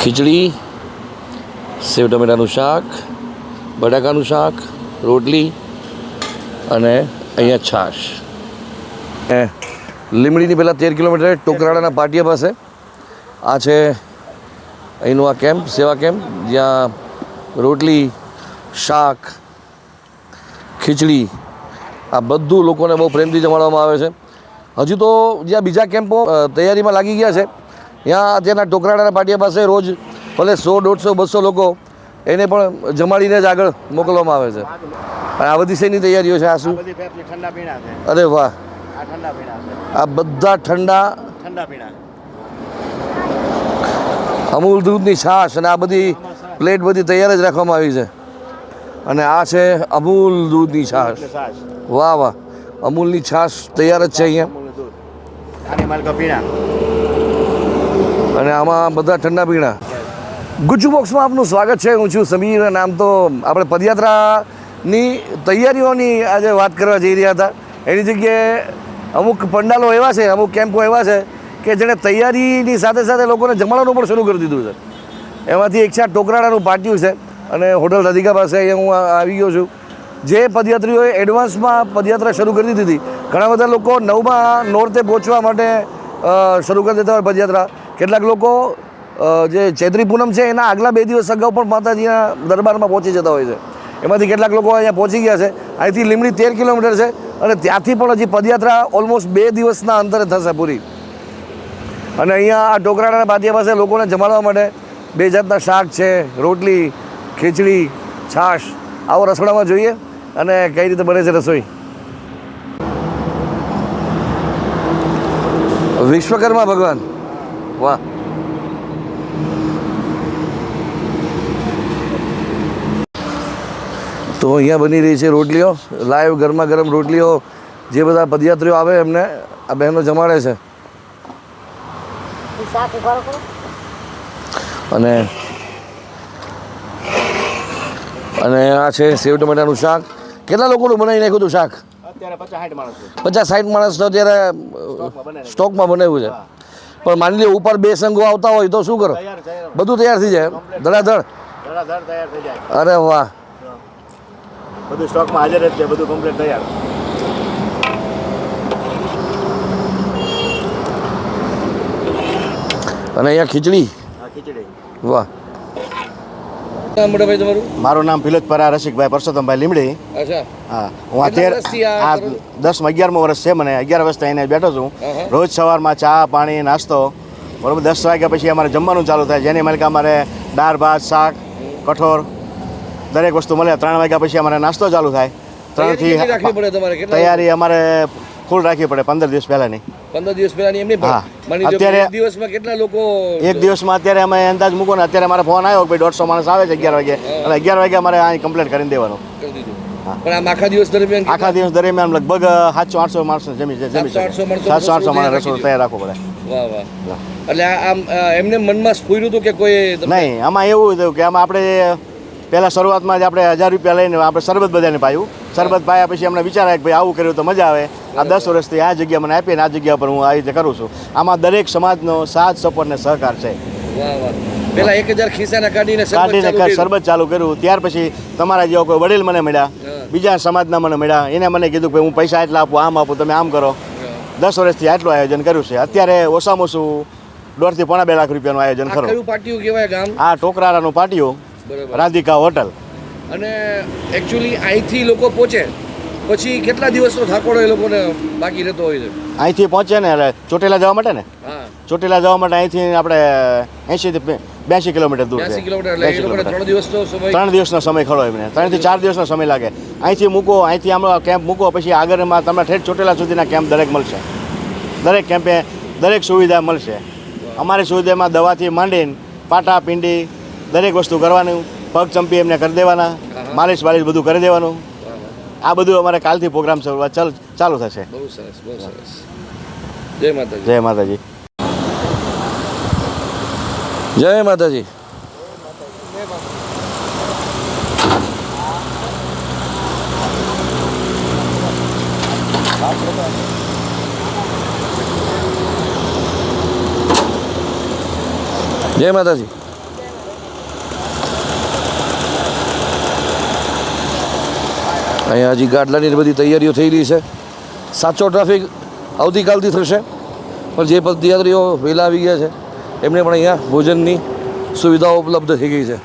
ખીચડી, સેવ ટમેટાનું શાક, બટાકાનું શાક, રોટલી અને અહીંયા છાશ. લીમડીની પહેલાં તેર કિલોમીટર ટોકરાળાના પાટિયા પાસે. આ છે અહીંનું આ કેમ્પ, સેવા કેમ્પ, જ્યાં રોટલી, શાક, ખીચડી, આ બધું લોકોને બહુ પ્રેમથી જમાડવામાં આવે છે. હજુ તો જ્યાં બીજા કેમ્પો તૈયારીમાં લાગી ગયા છે ત્યાં અત્યારના ટોકરાડાના પાટિયા પાસે રોજ ભલે સો દોઢસો બસો લોકો એને પણ જમાડીને જ આગળ મોકલવામાં આવે છે. અને આ બધી શેની તૈયારીઓ છે? આ શું? ઠંડા પીણા અરે વાહ. આ ઠંડા પીણા આ બધા ઠંડા ઠંડા પીણા અમૂલ દૂધની છાશ અને આ બધી પ્લેટ બધી તૈયાર જ રાખવામાં આવી છે. અને આ છે અમૂલ દૂધની છાશ. છાશ. વાહ વાહ. અમૂલની છાશ તૈયાર જ છે અહીંયા અમૂલનું દૂધ આની માલકા પીણા અને આમાં બધા ઠંડા પીણા. ગુજ્જુ આપનું સ્વાગત છે. હું છું સમીર અને આમ તો આપણે પદયાત્રાની તૈયારીઓની આજે વાત કરવા જઈ રહ્યા હતા. એની જગ્યાએ અમુક પંડાલો એવા છે, અમુક કેમ્પો એવા છે કે જેણે તૈયારીની સાથે સાથે લોકોને જમાડવાનું પણ શરૂ કરી દીધું છે. એમાંથી એક છે ટોકરાડાનું પાટિયું છે અને હોટલ રાધિકા પાસે અહીંયા હું આવી ગયો છું. જે પદયાત્રીઓએ એડવાન્સમાં પદયાત્રા શરૂ કરી દીધી હતી. ઘણા બધા લોકો નવમાં નોર્તે પહોંચવા માટે શરૂ કરી દેતા હોય પદયાત્રા. કેટલાક લોકો જે ચૈત્રી પૂનમ છે, એના આગલા બે દિવસ અગાઉ પણ માતાજીના દરબારમાં પહોંચી જતા હોય છે. એમાંથી કેટલાક લોકો અહીંયા પહોંચી ગયા છે. અહીંથી લીમડી તેર કિલોમીટર છે અને ત્યાંથી પણ હજી પદયાત્રા ઓલમોસ્ટ બે દિવસના અંતરે થશે પૂરી. અને અહીંયા આ ટોકરાના પાટિયા પાસે લોકોને જમાડવા માટે બે જાતના શાક છે, રોટલી, ખીચડી, છાશ, આવો રસોડામાં જોઈએ અને કઈ રીતે બને છે રસોઈ. વિશ્વકર્મા ભગવાન. વાહ તો અહીંયા બની રહી છે રોટલીઓ. લાઈવ ગરમા ગરમ રોટલીઓ. જે બધા પદયાત્રીઓ આવે એમને આ બહેનો જમાડે છે. અને અને આ છે સેવ ટમેટાનું શાક. કેટલા લોકોનું બનાવી નાખ્યું હતું શાક? અત્યારે પચાસ સાઠ માણસ તો અત્યારે. સ્ટોકમાં બનાવ્યું. છે. પણ માની લો ઉપર બે સંઘો આવતા હોય તો શું કરો? બધું તૈયાર થઈ જાય ધડાધડ? અરે વાહ. બધું સ્ટોકમાં હાજર જ છે બધું કમ્પ્લીટ તૈયાર. અને અહીંયા ખીચડી? ખીચડી. વાહ. મોટાભાઈ તમારું? મારું નામ પિલોજપરા રસિકભાઈ પરસોત્તમભાઈ લીમડી. અચ્છા. હા હું અત્યારે આ આ કરો? દસ અગિયારમો વર્ષ છે મને અગિયાર વર્ષથી અહીંયા બેઠો છું. રોજ સવારમાં ચા પાણી નાસ્તો બરોબર દસ વાગ્યા પછી અમારે જમવાનું ચાલુ થાય જેની માલિક અમારે દાળ ભાત શાક કઠોર દરેક વસ્તુ મળે. ત્રણ વાગ્યા પછી અમારે નાસ્તો ચાલુ થાય. ત્રણથી તૈયારી અમારે ફૂલ રાખવી પડે પંદર દિવસ પહેલાંની. પંદર દિવસ પહેલાની એમની નહીં અત્યારે- દિવસમાં કેટલા લોકો એક દિવસમાં અત્યારે અમે અંદાજ મૂકો ને અત્યારે મારા ફોન આવ્યો કે ભાઈ દોઢસો માણસ આવે છે અગિયાર વાગે. અને અગિયાર વાગે અમારે અહીં કમ્પ્લેટ કરીને દેવાનો. પણ આમ આખા દિવસ દરમિયાન આખા દિવસ દરમિયાન લગભગ સાતસો આઠસો માણસો જમી જમી સાતસો આઠસો માણસો રસોડું તૈયાર રાખવું પડે. વાહ વાહ. એટલે આમ એમને મનમાં સ્ફૂર્યું હતું કે કોઈ નહીં આમાં એવું હતું કે આમાં આપણે પહેલાં શરૂઆતમાં જ આપણે હજાર રૂપિયા લઈને આપણે શરબત બધાને પાયું. શરબત પાયા પછી અમને વિચાર આવ્યો કે ભાઈ આવું કર્યું તો મજા આવે. આ દસ વર્ષથી આ જગ્યા મને આપીને આ જગ્યા પર હું આવી રીતે કરું છું. આમાં દરેક સમાજનો સાથ સપોર્ટ ને સહકાર છે. પેલા એક હજાર ખિસ્સાના કાઢીને શરબત કાઢીને ચાલુ કર્યું. શરબત ચાલુ કર્યું. ત્યાર પછી તમારા જેવા કોઈ વડીલ મને મળ્યા. બીજા સમાજના મને મળ્યા. એને મને કીધું કે હું પૈસા એટલા આપું આમ આપું તમે આમ કરો. દસ વર્ષથી આટલું આયોજન કર્યું છે. અત્યારે ઓછામાં ઓછું દોઢથી પોણા બે લાખ રૂપિયાનું આયોજન ખરું. પાટિયું કહેવાય ગામ? આ ટોકરારાનું પાટિયું. રાધિકા હોટલ. અને એકચ્યુઅલી અહીંથી લોકો પહોંચે. પછી કેટલા દિવસનો થાકોડો એ લોકોને બાકી રહેતો હોય છે? અહીંથી પહોંચે ને એટલે ચોટીલા જવા માટે ને? ચોટીલા જવા માટે અહીંથી આપણે એંશીથી બ્યાસી કિલોમીટર દૂર છે. કિલોમીટર એટલે એ 80 લોકોને કિલોમીટર. ત્રણ દિવસનો સમય ત્રણ દિવસનો સમય ખરો એમને. ત્રણથી ચાર દિવસનો સમય લાગે. અહીંથી મૂકો અહીંથી આમ કેમ્પ મૂકો પછી આગળમાં તમને ઠેઠ ચોટીલા સુધીના કેમ્પ દરેક મળશે. દરેક કેમ્પે દરેક સુવિધા મળશે. અમારી સુવિધામાં દવાથી માંડીને પાટા પિંડી દરેક વસ્તુ કરવાનું પગ ચંપી એમને કરી દેવાના માલિશ બાલિશ બધું કરી દેવાનું. આ બધું અમારે કાલથી પ્રોગ્રામ શરૂઆત ચાલ ચાલુ થશે. બહુ સરસ બહુ સરસ. જય માતાજી. જય માતાજી. જય માતાજી. જય માતાજી. અહીંયા હજી ગાડલાની બધી તૈયારીઓ થઈ રહી છે. સાચો ટ્રાફિક આવતીકાલથી થશે. પણ જે પદયાત્રીઓ વહેલા આવી ગયા છે, એમને પણ અહીંયા ભોજનની સુવિધાઓ ઉપલબ્ધ થઈ ગઈ છે.